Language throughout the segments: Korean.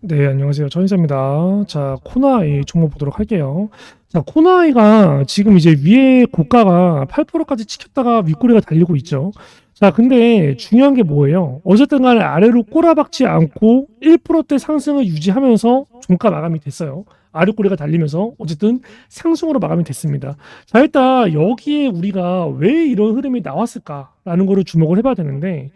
네, 안녕하세요. 전인사입니다. 자, 코나이 종목 보도록 할게요. 자, 코나이가 지금 이제 위에 고가가 8%까지 찍혔다가 윗꼬리가 달리고 있죠. 자, 근데 중요한 게 뭐예요? 어쨌든 간에 아래로 꼬라박지 않고 1%대 상승을 유지하면서 종가 마감이 됐어요. 아랫꼬리가 달리면서 어쨌든 상승으로 마감이 됐습니다. 자, 일단 여기에 우리가 왜 이런 흐름이 나왔을까라는 거를 주목을 해봐야 되는데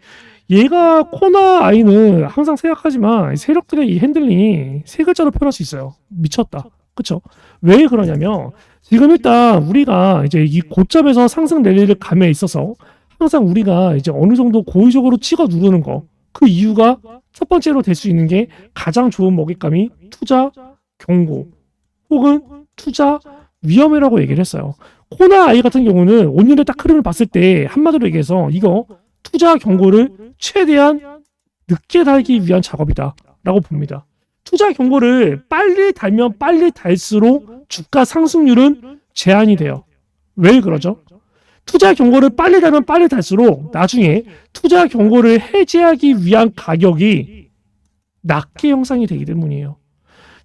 얘가 코나 아이는 항상 생각하지만 세력들의 이 핸들링이 세 글자로 표현할 수 있어요. 미쳤다. 그쵸? 왜 그러냐면 지금 일단 우리가 이제 이 고점에서 상승 랠리를 감에 있어서 항상 우리가 이제 어느 정도 고의적으로 찍어 누르는 거 그 이유가 첫 번째로 될 수 있는 게 가장 좋은 먹잇감이 투자 경고 혹은 투자 위험이라고 얘기를 했어요. 코나 아이 같은 경우는 오늘의 딱 흐름을 봤을 때 한마디로 얘기해서 이거 투자 경고를 최대한 늦게 달기 위한 작업이다 라고 봅니다. 투자 경고를 빨리 달면 빨리 달수록 주가 상승률은 제한이 돼요. 왜 그러죠? 투자 경고를 빨리 달면 빨리 달수록 나중에 투자 경고를 해제하기 위한 가격이 낮게 형성이 되기 때문이에요.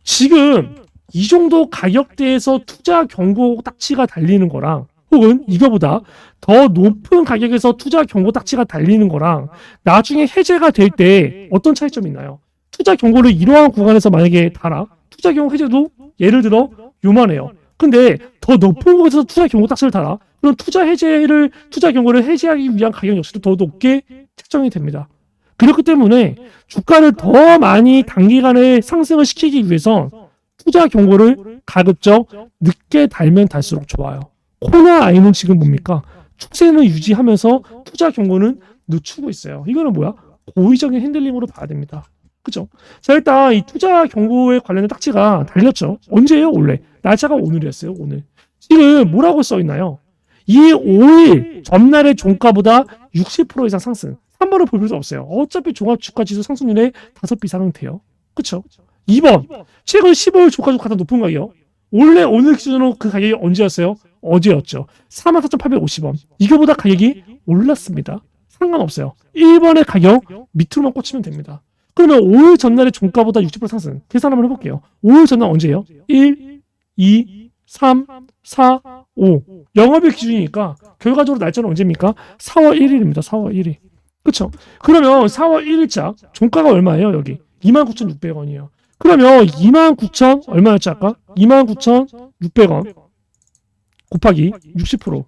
지금 이 정도 가격대에서 투자 경고 딱지가 달리는 거랑 혹은 이거보다 더 높은 가격에서 투자 경고 딱지가 달리는 거랑 나중에 해제가 될 때 어떤 차이점이 있나요? 투자 경고를 이러한 구간에서 만약에 달아 투자 경고 해제도 예를 들어 요만해요. 근데 더 높은 곳에서 투자 경고 딱지를 달아 그럼 투자 해제를 투자 경고를 해제하기 위한 가격 역시도 더 높게 책정이 됩니다. 그렇기 때문에 주가를 더 많이 단기간에 상승을 시키기 위해선 투자 경고를 가급적 늦게 달면 달수록 좋아요. 코나 아이는 지금 뭡니까? 추세는 유지하면서 투자 경고는 늦추고 있어요. 이거는 뭐야? 고의적인 핸들링으로 봐야 됩니다. 그죠? 자, 일단 이 투자 경고에 관련된 딱지가 달렸죠. 언제예요? 원래. 날짜가 오늘이었어요. 오늘. 지금 뭐라고 써 있나요? 이 5일 전날의 종가보다 60% 이상 상승. 3번을 볼 필요 없어요. 어차피 종합주가지수 상승률의 5배 이상은 돼요. 그쵸? 2번. 최근 15일 주가지수 가장 높은 가격. 원래 오늘 기준으로 그 가격이 언제였어요? 어제였죠. 44,850원. 이거보다 가격이 올랐습니다. 상관없어요. 1번의 가격 밑으로만 꽂히면 됩니다. 그러면 5일 전날의 종가보다 60% 상승. 계산 한번 해볼게요. 5일 전날 언제예요? 1, 2, 3, 4, 5. 영업일 기준이니까 결과적으로 날짜는 언제입니까? 4월 1일입니다. 4월 1일. 그쵸? 그러면 4월 1일자 종가가 얼마예요? 여기 29,600원이에요. 그러면 29,000 얼마였지 아까? 29,600원 곱하기 60%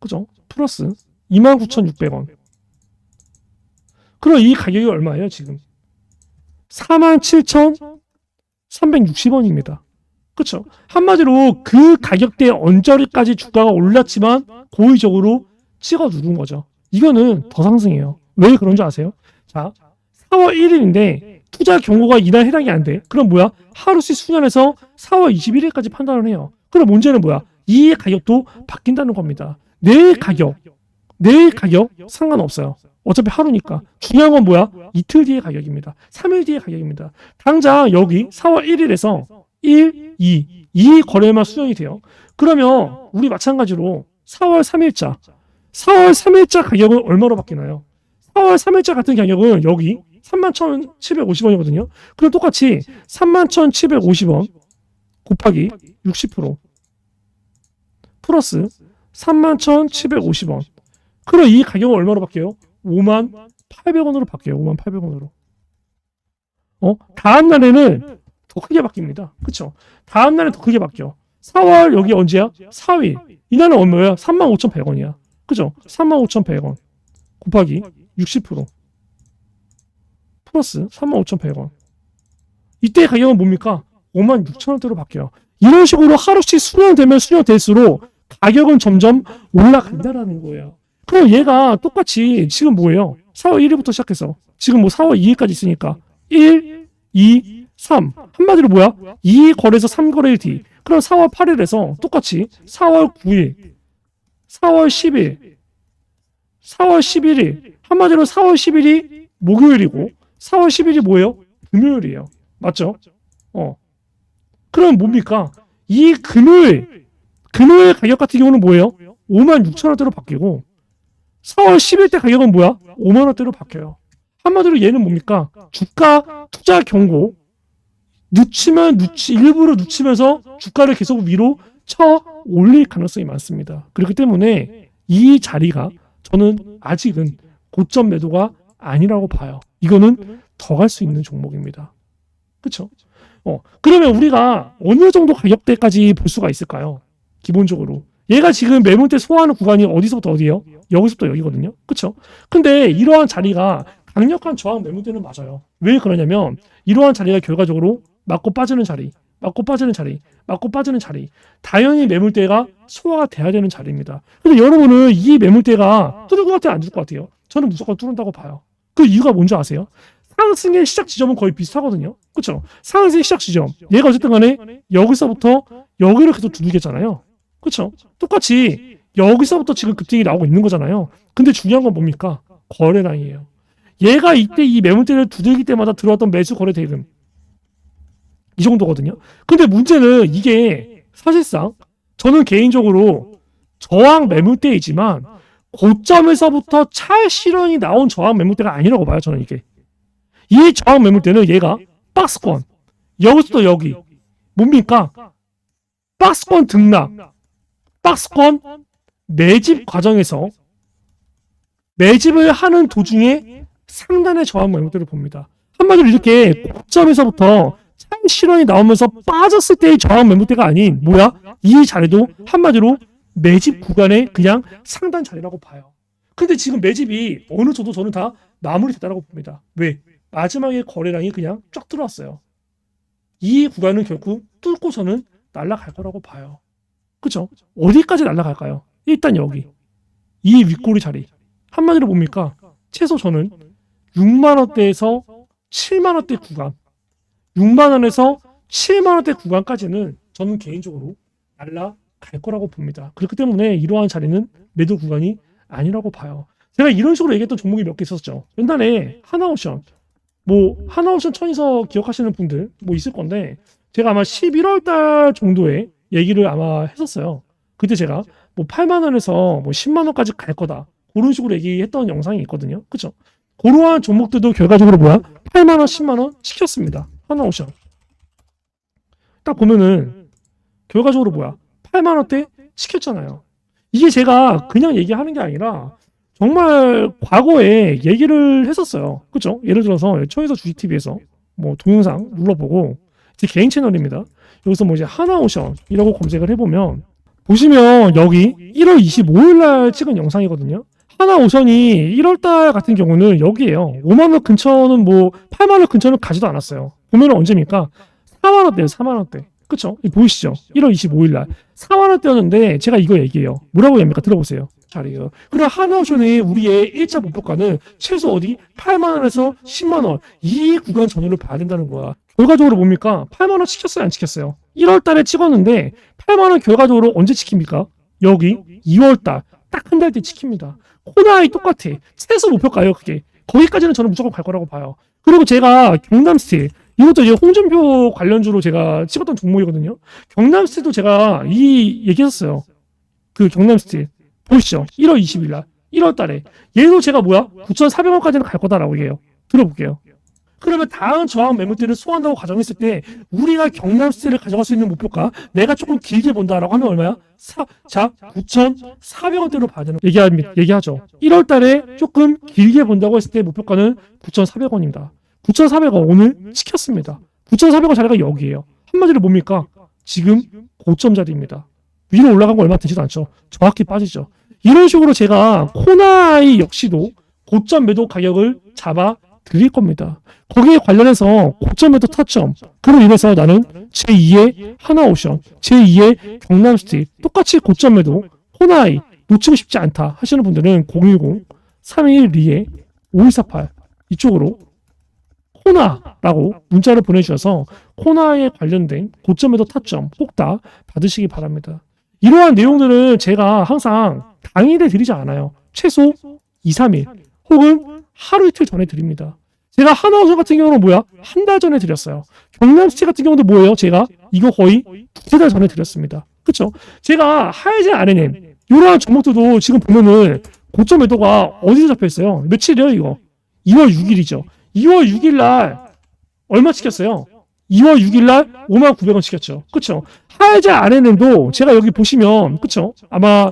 그죠? 플러스 29,600원 그럼 이 가격이 얼마예요 지금? 47,360원입니다. 그쵸? 한마디로 그 가격대 언저리까지 주가가 올랐지만 고의적으로 찍어 누른 거죠. 이거는 더 상승해요. 왜 그런 줄 아세요? 자, 4월 1일인데 투자 경고가 이날 해당이 안 돼. 그럼 뭐야? 하루씩 수년에서 4월 21일까지 판단을 해요. 그럼 문제는 뭐야? 이 가격도 바뀐다는 겁니다. 내일 가격, 내일 가격 상관없어요. 어차피 하루니까. 중요한 건 뭐야? 이틀 뒤의 가격입니다. 3일 뒤의 가격입니다. 당장 여기 4월 1일에서 1, 2, 이 거래만 수령이 돼요. 그러면 우리 마찬가지로 4월 3일자, 4월 3일자 가격은 얼마로 바뀌나요? 4월 3일자 같은 가격은 여기 31,750원이거든요. 그럼 똑같이 31,750원 곱하기 60% 플러스 31,750원. 그럼 이 가격은 얼마로 바뀌어요? 5만 800원으로 바뀌어요. 5만 800원으로. 어? 다음 날에는 더 크게 바뀝니다. 그쵸? 다음 날에 더 크게 바뀌어. 4월 여기 언제야? 4일. 이날은 얼마야? 35,100원이야. 그죠? 35,100원 곱하기 60% 플러스 35,100원. 이때 가격은 뭡니까? 56,000원대로 바뀌어요. 이런 식으로 하루씩 수년되면 수년될수록 가격은 점점 올라간다라는 거예요. 그럼 얘가 똑같이 지금 뭐예요? 4월 1일부터 시작해서 지금 뭐 4월 2일까지 있으니까 1, 2, 3 한마디로 뭐야? 2 거래에서 3 거래일 뒤 그럼 4월 8일에서 똑같이 4월 9일 4월 10일 4월 11일 한마디로 4월 10일이 목요일이고 4월 10일이 뭐예요? 금요일이에요. 맞죠? 어. 그럼 뭡니까? 이 금요일 금요일 가격 같은 경우는 뭐예요? 5만 6천 원대로 바뀌고 4월 10일 때 가격은 뭐야? 5만 원대로 바뀌어요. 한마디로 얘는 뭡니까? 주가 투자 경고 늦추면 늦추 일부러 늦추면서 주가를 계속 위로 쳐 올릴 가능성이 많습니다. 그렇기 때문에 이 자리가 저는 아직은 고점 매도가 아니라고 봐요. 이거는 더 갈 수 있는 종목입니다. 그렇죠? 어, 그러면 우리가 어느 정도 가격대까지 볼 수가 있을까요? 기본적으로. 얘가 지금 매물대 소화하는 구간이 어디서부터 어디예요? 여기서부터 여기거든요. 그렇죠? 근데 이러한 자리가 강력한 저항 매물대는 맞아요. 왜 그러냐면 이러한 자리가 결과적으로 맞고 빠지는 자리, 맞고 빠지는 자리, 맞고 빠지는 자리. 당연히 매물대가 소화가 돼야 되는 자리입니다. 근데 여러분은 이 매물대가 뚫을 것 같아요? 안 뚫을 것 같아요? 저는 무조건 뚫는다고 봐요. 그 이유가 뭔지 아세요? 상승의 시작 지점은 거의 비슷하거든요. 그렇죠? 상승의 시작 지점. 얘가 어쨌든 간에 여기서부터 여기를 계속 두들겼잖아요. 그렇죠? 똑같이 여기서부터 지금 급등이 나오고 있는 거잖아요. 근데 중요한 건 뭡니까? 거래량이에요. 얘가 이때 이 매물대를 두들길 때마다 들어왔던 매수 거래 대금 이 정도거든요. 근데 문제는 이게 사실상 저는 개인적으로 저항 매물대이지만 고점에서부터 찰 실현이 나온 저항 매물대가 아니라고 봐요. 저는 이게 이 저항 매물대는 얘가 박스권 여기서부터 여기 뭡니까? 박스권 등락 박스권 매집 과정에서 매집을 하는 도중에 상단의 저항 매물대를 봅니다. 한마디로 이렇게 고점에서부터 찰 실현이 나오면서 빠졌을 때의 저항 매물대가 아닌 뭐야? 이 자리도 한마디로 매집 구간의 그냥 상단 자리라고 봐요. 근데 지금 매집이 어느 정도 저는 다 마무리됐다고 봅니다. 왜? 마지막에 거래량이 그냥 쫙 들어왔어요. 이 구간은 결국 뚫고서는 날아갈 거라고 봐요. 그죠? 어디까지 날아갈까요? 일단 여기. 이 윗꼬리 자리. 한마디로 뭡니까? 최소 저는 6만원대에서 7만원대 구간. 6만원에서 7만원대 구간까지는 저는 개인적으로 날아갈 거라고 봅니다. 그렇기 때문에 이러한 자리는 매도 구간이 아니라고 봐요. 제가 이런 식으로 얘기했던 종목이 몇 개 있었죠. 옛날에 하나오션, 뭐 하나오션 천이서 기억하시는 분들 뭐 있을 건데 제가 아마 11월 달 정도에 얘기를 아마 했었어요. 그때 제가 뭐 8만 원에서 뭐 10만 원까지 갈 거다. 그런 식으로 얘기했던 영상이 있거든요. 그렇죠? 그러한 종목들도 결과적으로 뭐야? 8만 원, 10만 원 시켰습니다. 하나 오션. 딱 보면은 결과적으로 뭐야? 8만 원대 시켰잖아요. 이게 제가 그냥 얘기하는 게 아니라 정말 과거에 얘기를 했었어요. 그죠? 예를 들어서 청에서 주식TV에서 뭐 동영상 눌러보고 제 개인 채널입니다. 여기서 뭐 이제 하나오션이라고 검색을 해보면 보시면 여기 1월 25일 날 찍은 영상이거든요. 하나오션이 1월 달 같은 경우는 여기에요. 5만 원 근처는 뭐 8만 원 근처는 가지도 않았어요. 보면은 언제입니까? 4만 원대예요. 4만 원대. 그쵸? 이 보이시죠? 1월 25일 날 4만 원대였는데 제가 이거 얘기해요. 뭐라고 합니까? 들어보세요. 자리요. 그럼 하나오션의 우리의 1차 목표가는 최소 어디 8만 원에서 10만 원 이 구간 전후를 봐야 된다는 거야. 결과적으로 뭡니까? 8만 원 시켰어요, 안 시켰어요? 1월 달에 찍었는데 8만 원 결과적으로 언제 지킵니까? 여기 2월 달 딱 한 달 뒤에 지킵니다. 코나이 똑같아. 최소 목표가요, 그게. 거기까지는 저는 무조건 갈 거라고 봐요. 그리고 제가 경남스틸 이것도 이제 홍준표 관련주로 제가 찍었던 종목이거든요. 경남스틸도 제가 이 얘기했었어요. 그 경남스틸 보시죠. 1월 20일 날 1월 달에 얘도 제가 뭐야 9,400원까지는 갈 거다라고 얘기해요. 들어볼게요. 그러면 다음 저항 매물대를 소화한다고 가정했을 때 우리가 경남스틸을 가져갈 수 있는 목표가 내가 조금 길게 본다라고 하면 얼마야? 사, 자 9,400원대로 봐야 되는 얘기하, 얘기하죠. 1월 달에 조금 길게 본다고 했을 때 목표가는 9,400원입니다. 9,400원 오늘 시켰습니다. 9,400원 자리가 여기에요. 한마디로 뭡니까? 지금 고점 자리입니다. 위로 올라간 거 얼마 되지도 않죠. 정확히 빠지죠. 이런 식으로 제가 코나이 역시도 고점 매도 가격을 잡아 드릴 겁니다. 거기에 관련해서 고점 매도 타점 그로 인해서 나는 제2의 하나오션, 제2의 경남스틸 똑같이 고점 매도 코나이 놓치고 싶지 않다 하시는 분들은 010 312에 5148 이쪽으로 코나라고 문자를 보내주셔서 코나에 관련된 고점에도 타점 꼭 다 받으시기 바랍니다. 이러한 내용들은 제가 항상 당일에 드리지 않아요. 최소 2, 3일 혹은 하루 이틀 전에 드립니다. 제가 하나우선 같은 경우는 뭐야? 한 달 전에 드렸어요. 경남시티 같은 경우도 뭐예요? 제가 이거 거의 두세 달 전에 드렸습니다. 그쵸? 제가 하이젠 RNM 이러한 종목들도 지금 보면은 고점 매도가 어디서 잡혀 있어요? 며칠이에요 이거? 2월 6일이죠. 2월 6일 날 얼마 찍혔어요? 2월 6일 날 5만 900원 찍혔죠. 그쵸? 하이자 안에는도 제가 여기 보시면 그쵸? 아마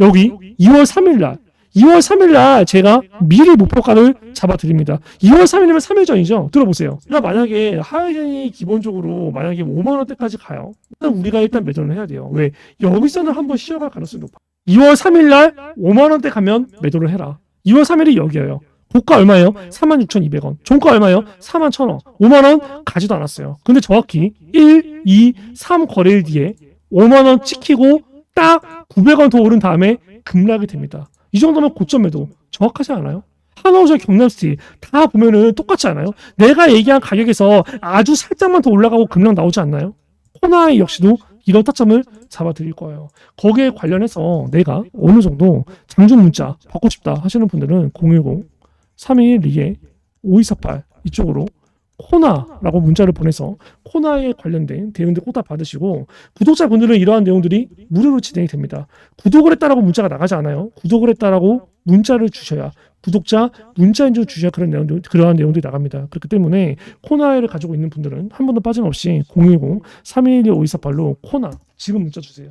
여기 2월 3일 날 2월 3일 날 제가 미리 목표가를 잡아드립니다. 2월 3일이면 3일 전이죠. 들어보세요. 그러니까 만약에 하이젠이 기본적으로 만약에 5만 원대까지 가요. 일단 우리가 일단 매도를 해야 돼요. 왜? 여기서는 한번 쉬어갈 가능성이 높아. 2월 3일 날 5만 원대 가면 매도를 해라. 2월 3일이 여기예요. 고가 얼마예요? 46,200원. 종가 얼마예요? 41,000원. 5만 원 가지도 않았어요. 근데 정확히 1, 2, 3 거래일 뒤에 5만 원 찍히고 딱 900원 더 오른 다음에 급락이 됩니다. 이 정도면 고점 매도 정확하지 않아요? 한화우전 경남스티 다 보면은 똑같지 않아요? 내가 얘기한 가격에서 아주 살짝만 더 올라가고 급락 나오지 않나요? 코나이 역시도 이런 타점을 잡아드릴 거예요. 거기에 관련해서 내가 어느 정도 장중 문자 받고 싶다 하시는 분들은 010 312에 5248 이쪽으로 코나라고 문자를 보내서 코나에 관련된 대응들 꼭다 받으시고 구독자분들은 이러한 내용들이 무료로 진행이 됩니다. 구독을 했다라고 문자가 나가지 않아요. 구독을 했다라고 문자를 주셔야 구독자 문자 인증 주셔야 그런 내용들 그러한 내용들이 나갑니다. 그렇기 때문에 코나를 가지고 있는 분들은 한 번도 빠짐없이 010 312 5248로 코나 지금 문자 주세요.